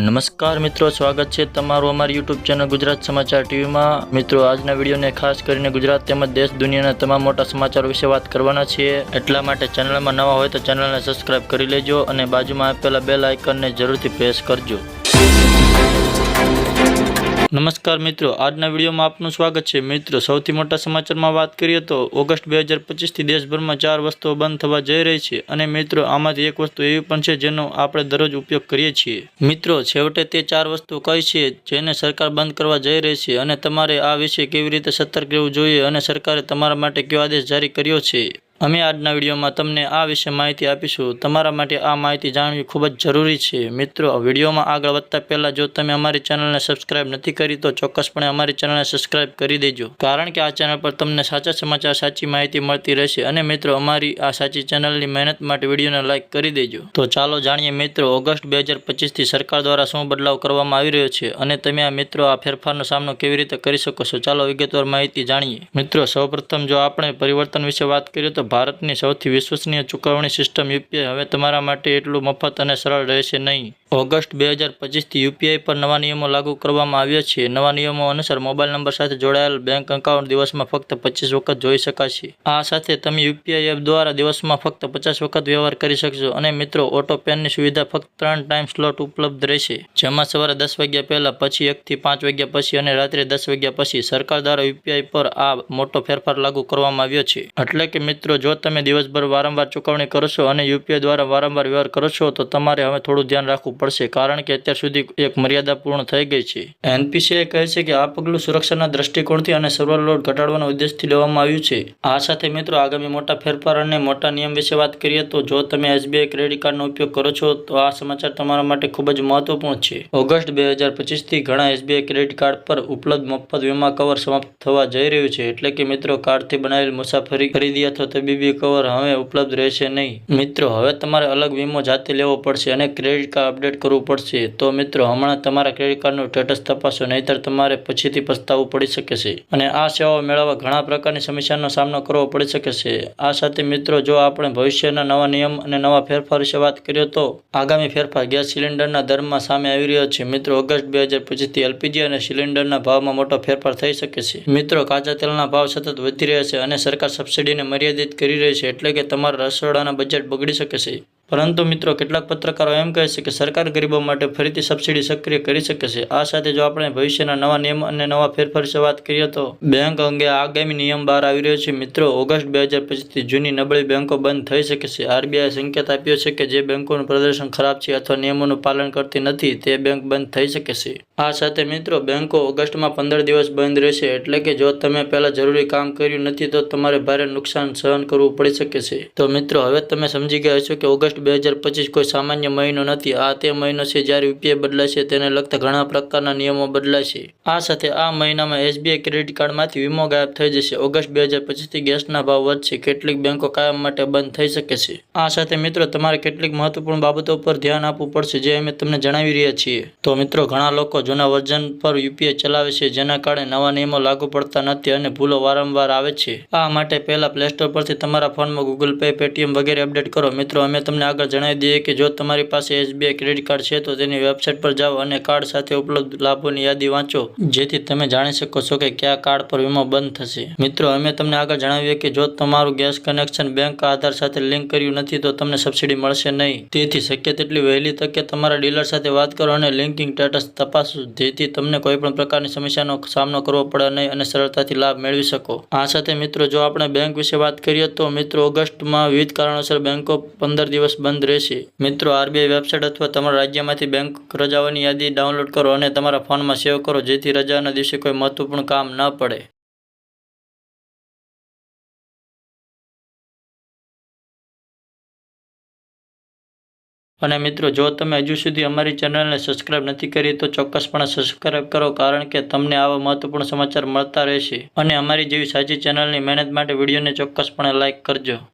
નમસ્કાર મિત્રો, સ્વાગત છે તમારું અમારી યુટ્યુબ ચેનલ ગુજરાત સમાચાર ટીવીમાં મિત્રો, આજના વિડીયોને ખાસ કરીને ગુજરાત તેમજ દેશ દુનિયાના તમામ મોટા સમાચારો વિશે વાત કરવાના છીએ. એટલા માટે ચેનલમાં નવા હોય તો ચેનલને સબસ્ક્રાઇબ કરી લેજો અને બાજુમાં આપેલા બેલ આઇકનને જરૂરથી પ્રેસ કરજો. નમસ્કાર મિત્રો, આજના વિડીયોમાં આપનું સ્વાગત છે. મિત્રો, સૌથી મોટા સમાચારમાં વાત કરીએ તો ઓગસ્ટ બે હજાર પચીસથી દેશભરમાં ચાર વસ્તુઓ બંધ થવા જઈ રહી છે અને મિત્રો, આમાંથી એક વસ્તુ એવી પણ છે જેનો આપણે દરરોજ ઉપયોગ કરીએ છીએ. મિત્રો, છેવટે તે ચાર વસ્તુ કઈ છે જેને સરકાર બંધ કરવા જઈ રહી છે અને તમારે આ વિશે કેવી રીતે સતર્ક રહેવું જોઈએ અને સરકારે તમારા માટે કયો આદેશ જારી કર્યો છે? અમે આજના વિડીયોમાં તમને આ વિશે માહિતી આપીશું. તમારા માટે આ માહિતી જાણવી ખૂબ જ જરૂરી છે. મિત્રો વિડીયોમાં આગળ વધતા પહેલાં જો તમે અમારી ચેનલને સબસ્ક્રાઇબ નથી કરી, તો ચોક્કસપણે અમારી ચેનલને સબસ્ક્રાઇબ કરી દેજો. કારણ કે આ ચેનલ પર તમને સાચા સમાચાર, સાચી માહિતી મળતી રહેશે અને મિત્રો, અમારી આ સાચી ચેનલની મહેનત માટે વિડીયોને લાઇક કરી દેજો. તો ચાલો જાણીએ મિત્રો, ઓગસ્ટ બે હજાર પચીસથી સરકાર દ્વારા શું બદલાવ કરવામાં આવી રહ્યો છે અને તમે આ મિત્રો આ ફેરફારનો સામનો કેવી રીતે કરી શકો છો? ચાલો વિગતવાર માહિતી જાણીએ. મિત્રો, સૌપ્રથમ જો આપણે પરિવર્તન વિશે વાત કરીએ, તો ભારતની સૌથી વિશ્વસનીય ચુકવણી સિસ્ટમ યુપીઆઈ હવે તમારા માટે એટલું મફત અને સરળ રહેશે નહીં. ઓગસ્ટ બે હજાર પચીસથી યુપીઆઈ પર નવા નિયમો લાગુ કરવામાં આવ્યા છે. નવા નિયમો અનુસાર મોબાઈલ નંબર સાથે જોડાયેલ બેંક એકાઉન્ટ દિવસમાં ફક્ત પચીસ વખત જોઈ શકાશે. આ સાથે તમે યુપીઆઈ એપ દ્વારા દિવસમાં ફક્ત પચાસ વખત વ્યવહાર કરી શકશો અને મિત્રો, ઓટો પેનની સુવિધા ફક્ત ત્રણ ટાઈમ સ્લોટ ઉપલબ્ધ રહેશે. જેમાં સવારે દસ વાગ્યા પહેલા, પછી એકથી પાંચ વાગ્યા પછી અને રાત્રે દસ વાગ્યા પછી સરકાર દ્વારા યુપીઆઈ પર આ મોટો ફેરફાર લાગુ કરવામાં આવ્યો છે. એટલે કે મિત્રો, જો તમે દિવસભર વારંવાર ચૂકવણી કરો છો અને યુપીઆઈ દ્વારા વારંવાર વ્યવહાર કરો છો, તો તમારે હવે થોડું ધ્યાન રાખવું પડશે, કારણ કે અત્યાર સુધી એક મર્યાદા પૂર્ણ થઈ ગઈ છે. એનપીસીઆઈ કહે છે કે આ પગલું સુરક્ષાના દ્રષ્ટિકોણથી અને સર્વર લોડ ઘટાડવાના ઉદ્દેશથી લેવામાં આવ્યું છે. આ સાથે મિત્રો આગામી મોટા ફેરફાર અને મોટા નિયમ વિશે વાત કરીએ તો જો તમે એસબીઆઈ ક્રેડિટ કાર્ડનો ઉપયોગ કરો છો, તો આ સમાચાર તમારા માટે ખૂબ જ મહત્વપૂર્ણ છે. ઓગસ્ટ બે હજાર પચીસથી ઘણા એસબીઆઈ ક્રેડિટ કાર્ડ પર ઉપલબ્ધ મફત વીમા કવર સમાપ્ત થવા જઈ રહ્યું છે, એટલે કે મિત્રો કાર્ડથી બનાવેલ મુસાફરી ખરીદી અથવા તબીબી કવર હવે ઉપલબ્ધ રહેશે નહીં. મિત્રો, હવે તમારે અલગ વીમો જાતે લેવો પડશે અને ક્રેડિટ કાર્ડ અપડેટ કરવું પડશે. તો મિત્રો, હમણાં તમારા ક્રેડિટ કાર્ડનું સ્ટેટસ તપાસો, નહીતર તમારે પછીથી પસ્તાવવું પડી શકે છે. અને આ સેવાઓ મેળવવા ઘણા પ્રકારની સમસ્યાનો સામનો કરવો પડી શકે છે. આ સાથે મિત્રો, જો આપણે ભવિષ્યના નવા નિયમ અને નવા ફેરફાર વિશે વાત કરીએ તો આગામી ફેરફાર ગેસ સિલિન્ડરના દરમાં સામે આવી રહ્યો છે. મિત્રો, ઓગસ્ટ બે હજાર પચીસથી એલપીજી અને સિલિન્ડરના ભાવમાં મોટો ફેરફાર થઈ શકે છે. મિત્રો, કાચા તેલના ભાવ સતત વધી રહ્યા છે અને સરકાર સબસિડીને મર્યાદિત કરી રહી છે, એટલે કે તમારા રસોડાના બજેટ બગડી શકે છે. પરંતુ મિત્રો, કેટલાક પત્રકારો એમ કહે છે કે સરકાર ગરીબો માટે ફરીથી સબસિડી સક્રિય કરી શકે છે. આ સાથે જો આપણે ભવિષ્યના નવા નિયમ અને નવા ફેરફાર વિશે વાત કરીએ તો બેંક અંગે આગામી નિયમ બહાર આવી રહ્યો છે. મિત્રો, ઓગસ્ટ બે હજાર પચીસથી જૂની નબળી બેંકો બંધ થઈ શકે છે. આરબીઆઈ સંકેત આપ્યો છે કે જે બેંકોનું પ્રદર્શન ખરાબ છે અથવા નિયમોનું પાલન કરતી નથી, તે બેંક બંધ થઈ શકે છે. આ સાથે મિત્રો, બેંકો ઓગસ્ટમાં પંદર દિવસ બંધ રહેશે, એટલે કે જો તમે પહેલાં જરૂરી કામ કર્યું નથી, તો તમારે ભારે નુકસાન સહન કરવું પડી શકે છે. તો મિત્રો, હવે તમે સમજી ગયા છો કે ઓગસ્ટ બે હજાર પચીસ કોઈ સામાન્ય મહિનો નથી. આ તે મહિનો છે જ્યારે યુપીઆઈ બદલાશે, તેને લગતા ઘણા પ્રકારના નિયમો બદલાશે. આ સાથે આ મહિનામાં એસબીઆઈ ક્રેડિટ કાર્ડમાંથી વીમો ગાયબ થઈ જશે. ઓગસ્ટ બે હજાર પચીસથી ગેસના ભાવ વધશે. કેટલીક બેંકો કાયમ માટે બંધ થઈ શકે છે. આ સાથે મિત્રો, તમારે કેટલીક મહત્વપૂર્ણ બાબતો પર ધ્યાન આપવું પડશે, જે અમે તમને જણાવી રહ્યા છીએ. તો મિત્રો, ઘણા લોકો જૂના વર્ઝન પર યુપીઆઈ ચલાવે છે, જેના કારણે નવા નિયમો લાગુ પડતા નથી અને ભૂલો વારંવાર આવે છે. આ માટે પહેલા પ્લે સ્ટોર પરથી તમારા ફોનમાં ગૂગલ પે પેટીએમ વગેરે અપડેટ કરો. મિત્રો, અમે તમને આગળ જણાવી દઈએ કે જો તમારી પાસે એસબીઆઈ ક્રેડિટ કાર્ડ છે, તો તેની વેબસાઇટ પર જાઓ અને કાર્ડ સાથે ઉપલબ્ધ લાભોની યાદી વાંચો, જેથી તમે જાણી શકો છો કે કયા કાર્ડ પર વીમો બંધ થશે. મિત્રો, અમે તમને આગળ જણાવીએ કે જો તમારું ગેસ કનેક્શન બેંક આધાર સાથે લિંક કર્યું નથી, તો તમને સબસિડી મળશે નહીં. તેથી શક્ય તેટલી વહેલી તકે તમારા ડીલર સાથે વાત કરો અને લિંકિંગ સ્ટેટસ તપાસો. જેથી તમને કોઈ પણ પ્રકારની સમસ્યાનો સામનો કરવો પડે નહીં અને સરળતાથી લાભ મેળવી શકો. આ સાથે મિત્રો, જો આપણે બેંક વિશે વાત કરીએ તો મિત્રો, ઓગસ્ટમાં વિવિધ કારણોસર બેંકો પંદર દિવસ બંધ રહેશે. મિત્રો, આરબીઆઈ વેબસાઇટ અથવા તમારા રાજ્યમાંથી બેંક રજાઓની યાદી ડાઉનલોડ કરો અને તમારા ફોનમાં સેવ કરો, જેથી રજાના દિવસે કોઈ મહત્વપૂર્ણ કામ ન પડે. અને મિત્રો, જો તમે હજુ સુધી અમારી ચેનલને સબસ્ક્રાઇબ નથી કરી, તો ચોક્કસપણે સબસ્ક્રાઇબ કરો, કારણ કે તમને આવા મહત્વપૂર્ણ સમાચાર મળતા રહેશે. અને અમારી જેવી સાચી ચેનલની મહેનત માટે વિડીયોને ચોક્કસપણે લાઇક કરજો.